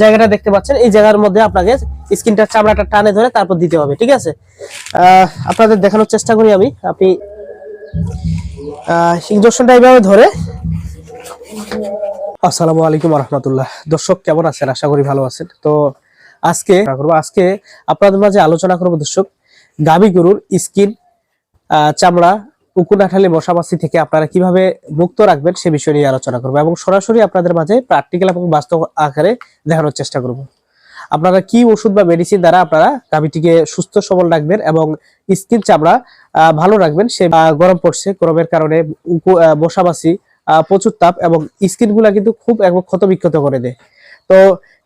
জায়গাটা দেখতে পাচ্ছেন, এই জায়গার মধ্যে আপনাকে স্কিনটার চামড়াটা টানে ধরে তারপর দিতে হবে, ঠিক আছে? আপনাদের দেখানোর চেষ্টা করি আমি, আপনি ইঞ্জেকশনটা এইভাবে ধরে। আসসালামু আলাইকুম রহমতুল্লাহ দর্শক, কেমন আছেন? আশা করি ভালো আছেন। তো আজকে করব, আজকে আপনাদের মাঝে আলোচনা করব দর্শক, গাভী গরুর স্কিন চামড়া উকুনাঠালি মশামাছি থেকে আপনারা কীভাবে মুক্ত রাখবেন সে বিষয় নিয়ে আলোচনা করব এবং সরাসরি আপনাদের মাঝে প্র্যাকটিক্যাল এবং বাস্তব আকারে দেখানোর চেষ্টা করব। আপনারা কি ওষুধ বা মেডিসিন দ্বারা আপনারা গাভীটিকে সুস্থ, সবল রাখবেন এবং স্কিন চামড়া ভালো রাখবেন সে গরম পড়ছে, গরমের কারণে মশামাছি প্রচুর তাপ এবং স্কিনগুলা কিন্তু খুব একদম ক্ষত বিক্ষত করে দেয়। তো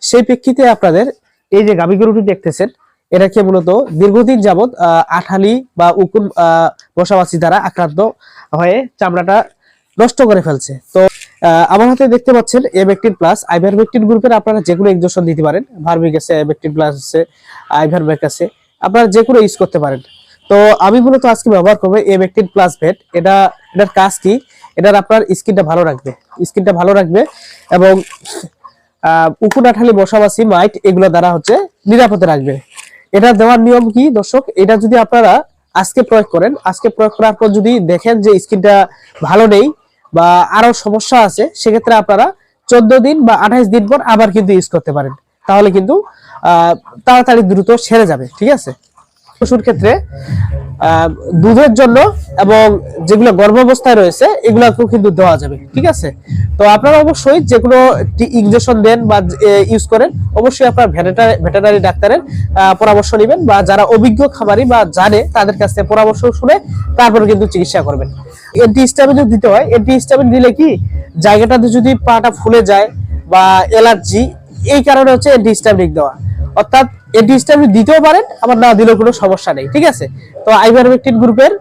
সেই প্রেক্ষিতে আপনাদের এই যে গাভী গরুটি দেখতেছেন এটাকে মূলত দীর্ঘদিন আহ, আঠালি বা উকুন মশামাছি দ্বারা আক্রান্ত হয়ে চামড়াটা নষ্ট করে ফেলছে। তো আমার হাতে দেখতে পাচ্ছেন এভেকটিন প্লাস আইভারমেকটিন গ্রুপের আপনারা যে কোনো ইনজেকশন দিতে পারেন। ভার্মিক আছে এভেকটিন প্লাস আছে আইভারমেক আছে। আপনারা যে কোনো ইউজ করতে পারেন। তো আমি মূলত আজকে ব্যবহার করব এভেকটিন প্লাস ভেট এটা এটার কাজ কি? এটার আপনার স্কিনটা ভালো রাখবে। স্কিনটা ভালো রাখবে এবং আহ, উকুনাঠালি মশামাছি মাইট এগুলো দ্বারা হচ্ছে নিরাপদে রাখবে। এটা দেওয়ার নিয়ম কি দর্শক? এটা যদি আপনারা আজকে প্রয়োগ করেন আজকে প্রয়োগ করার পর যদি দেখেন যে স্কিনটা ভালো নেই বা আরও সমস্যা আছে সেক্ষেত্রে আপনারা চোদ্দ দিন বা আঠাইশ দিন পর আবার কিন্তু ইউজ করতে পারেন। তাহলে কিন্তু আহ, তাড়াতাড়ি দ্রুত সেরে যাবে ঠিক আছে? পশুর ক্ষেত্রে দুধের জন্য এবং যেগুলো গর্ভাবস্থায় রয়েছে, এগুলোকেও কিন্তু দেওয়া যাবে, ঠিক আছে? তো আপনারা অবশ্যই যে কোনো ইঞ্জেকশন দেন বা ইউজ করেন, অবশ্যই আপনার ভেটেনারি ডাক্তারের পরামর্শ নেবেন বা যারা অভিজ্ঞ খামারি বা জানে, তাদের কাছ থেকে পরামর্শ শুনে তারপরে কিন্তু চিকিৎসা করবেন। এন্টি হিস্টামিন যদি দিতে হয় এন্টি হিস্টামিন দিলে কি? জায়গাটাতে যদি পাটা ফুলে যায় বা অ্যালার্জি এই কারণে হচ্ছে এন্টি হিস্টামিন দেওয়া। অর্থাৎ এন্টিহিস্টামিন দিতেও পারেন, আবার না দিলেও কোনো সমস্যা নেই, ঠিক আছে? তো আইভারমেকটিন গ্রুপের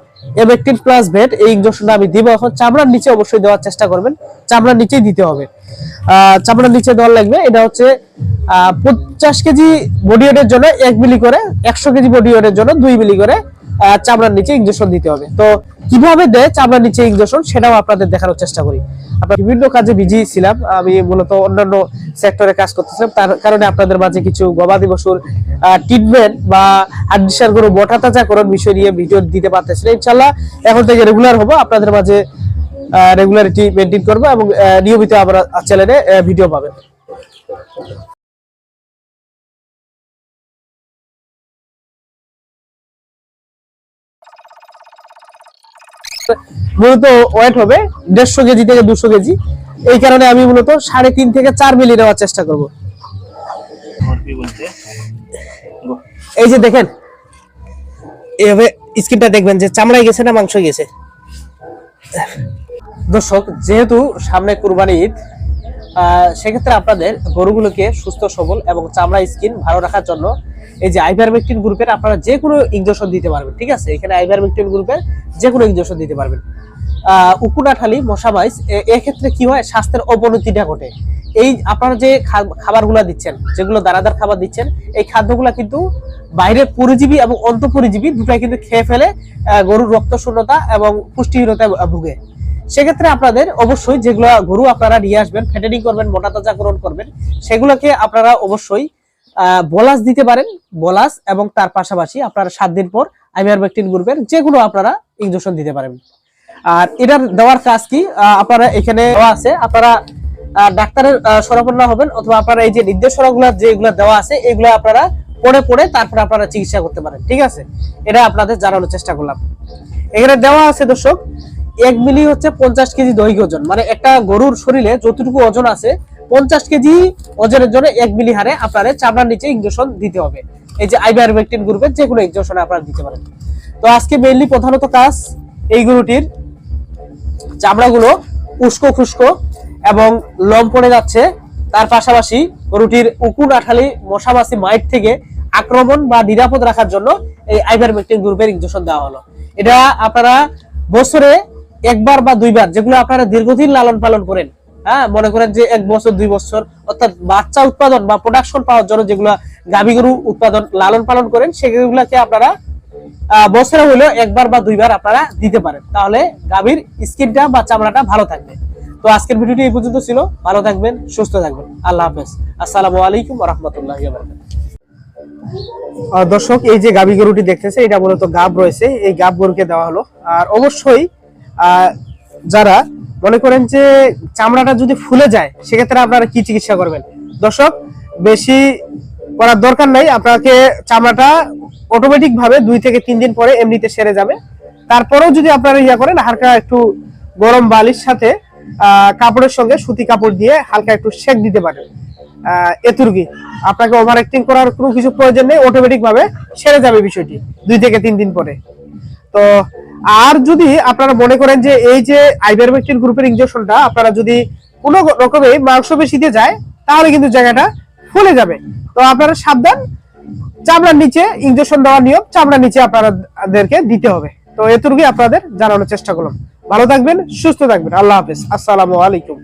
এমেকটিন প্লাস ভেট এই ইঞ্জেকশনটা আমি দিব এখন। চামড়ার নিচে অবশ্যই দেওয়ার চেষ্টা করবেন, চামড়ার নিচেই দিতে হবে। চামড়ার নিচে দেওয়ার লাগবে, এটা হচ্ছে পঞ্চাশ কেজি বডি ওয়েটের জন্য এক মিলি করে, একশো কেজি বডি ওয়েটের জন্য দুই মিলি করে চামড়ার নিচে ইঞ্জেকশন দিতে হবে। তো কীভাবে দেয় চামড়ার নিচে ইঞ্জেকশন সেটাও আপনাদের দেখানোর চেষ্টা করি। আমরা বিভিন্ন কাজে বিজি ছিলাম, আমি মূলত অন্যান্য সেক্টরে কাজ করতেছিলাম, তার কারণে আপনাদের মাঝে কিছু গবাদি পশুর ট্রিটমেন্ট বা কোনো মোটা তাজাকরণ বিষয় নিয়ে ভিডিও দিতে পারতেছি ইনশাল্লাহ এখন থেকে রেগুলার হব, আপনাদের মাঝে রেগুলারিটি মেনটেন করব এবং নিয়মিত আমরা চ্যানেলে ভিডিও পাবেন। মূলত ওয়েট হবে দেড়শো কেজি থেকে দুশো কেজি। এই কারণে আমি মূলত সাড়ে তিন থেকে চার মিলি নেওয়ার চেষ্টা করব। এই যে দেখেন এভাবে স্কিনটা দেখবেন যে চামড়ায় গেছে না মাংস গেছে? দর্শক যেহেতু সামনে কুরবানি ঈদ সেক্ষেত্রে আপনাদের গরুগুলোকে সুস্থ সবল এবং চামড়া স্কিন ভালো রাখার জন্য এই যে আইভারমেকটিন গ্রুপের আপনারা যে কোনো ইঞ্জেকশন দিতে পারবেন, ঠিক আছে? এখানে আইভারমেকটিন গ্রুপের যে কোনো ইনজেকশন দিতে পারবেন। উকুনাঠালি, মশামাইস এক্ষেত্রে কি হয়? স্বাস্থ্যের অবনতিটা ঘটে। এই আপনারা যে খাবারগুলা দিচ্ছেন, যেগুলো দানাদার খাবার দিচ্ছেন, এই খাদ্যগুলা কিন্তু বাইরের পরিজীবী এবং অন্তঃপরিজীবী দুটাই কিন্তু খেয়ে ফেলে গরুর রক্ত শূন্যতা এবং পুষ্টিহীনতায় ভুগে। সেক্ষেত্রে আপনাদের অবশ্যই যেগুলো গরু আপনারা নিয়ে আসবেন ফেটেনিং করবেন, মোটা তাজাকরণ করবেন, সেগুলোকে আপনারা অবশ্যই বলাস দিতে পারেন, বলাস এবং তার পাশাপাশি আপনারা সাত দিন পর আইভারমেকটিন গ্রুপের যেগুলো আপনারা ইনজেকশন দিতে পারেন। আর এটার দেওয়ার কাজ কি? আপনারা এখানে আছে, আপনারা ডাক্তারের শরণাপন্ন হবেন অথবা আপনারা এই যে নির্দেশনাগুলো যেগুলো দেওয়া আছে, এগুলো আপনারা পড়ে পড়ে তারপরে আপনারা চিকিৎসা করতে পারেন, ঠিক আছে? এটা আপনাদের জানানোর চেষ্টা করলাম। এখানে দেওয়া আছে দর্শক, এক মিলি হচ্ছে পঞ্চাশ কেজি দৈহিক ওজন মানে একটা গরুর শরীরে যতটুকু ওজন আছে পঞ্চাশ কেজি ওজনের জন্য এক মিলি হারে আপনার চামড়ার নিচে ইঞ্জেকশন দিতে হবে। এই যে আইবারমেকটিন গ্রুপের যে কোনো ইঞ্জেকশন আপনারা দিতে পারেন। তো আজকে মেইনলি প্রধানত কাজ এই গরুটির চামড়াগুলো উস্কো খুস্কো এবং লম পড়ে যাচ্ছে। তার পাশাপাশি গরুটির উকুন আঠালি, মশামাছি, মাইট থেকে আক্রমণ বা নিরাপদ রাখার জন্য এই আইভারমেকটিন গ্রুপের ইনজেকশন দেওয়া হলো। এটা আপনারা বছরে একবার বা দুইবার যেগুলো আপনারা দীর্ঘদিন লালন পালন করেন হ্যাঁ মনে করেন যে এক বছর, দুই বছর, অর্থাৎ বাচ্চা উৎপাদন বা প্রোডাকশন পাওয়ার জন্য যেগুলো গাভী গরু উৎপাদন, লালন পালন করেন, সেগুলোকে আপনারা বছরে হলেও একবার বা দুইবার আপনারা দিতে পারেন। তাহলে গাভীর স্কিনটা বা চামড়াটা ভালো থাকবে। তো আজকের ভিডিওটি এই পর্যন্ত ছিল। ভালো থাকবেন, সুস্থ থাকবেন। আল্লাহ হাফেজ। আসসালামু আলাইকুম রহমতুল্লাহ দর্শক, এই যে গাবি গরুটি দেখতেছে এটা মূলত গাব রয়েছে। এই গাব গরুকে দেওয়া হলো। আর অবশ্যই যারা মনে করেন যে চামড়াটা যদি ফুলে যায়, সেক্ষেত্রে আপনারা কি চিকিৎসা করবেন? দর্শক, বেশি করার দরকার নাই, আপনাকে চামড়াটা অটোমেটিক ভাবে দুই থেকে তিন দিন পরে এমনিতে সেরে যাবে। তারপরেও যদি আপনারা ইয়া করেন, হালকা একটু গরম বালির সাথে কাপড়ের সঙ্গে সুতি কাপড় দিয়ে হালকা একটু সেক দিতে পারেন। এতুর্গি। আপনাকে ওভার অ্যাক্টিং করার কোনো কিছু প্রয়োজন নেই অটোমেটিক ভাবে সেরে যাবে বিষয়টি, দুই থেকে তিন দিন পরে। তো আর যদি আপনারা মনে করেন যে এই যে আইভারমেকটিন গ্রুপের ইঞ্জেকশনটা আপনারা যদি কোনো রকমে মাংসপেশিতে যায়, তাহলে কিন্তু জায়গাটা ফুলে যাবে। তো আপনারা সাবধান, চামড়ার নিচে ইঞ্জেকশন দেওয়ার নিয়ম, চামড়ার নিচে আপনাদেরকে দিতে হবে। তো এতটুকুই আপনাদের জানানোর চেষ্টা করলাম। ভালো থাকবেন, সুস্থ থাকবেন। আল্লাহ হাফিজ। আসসালামু আলাইকুম।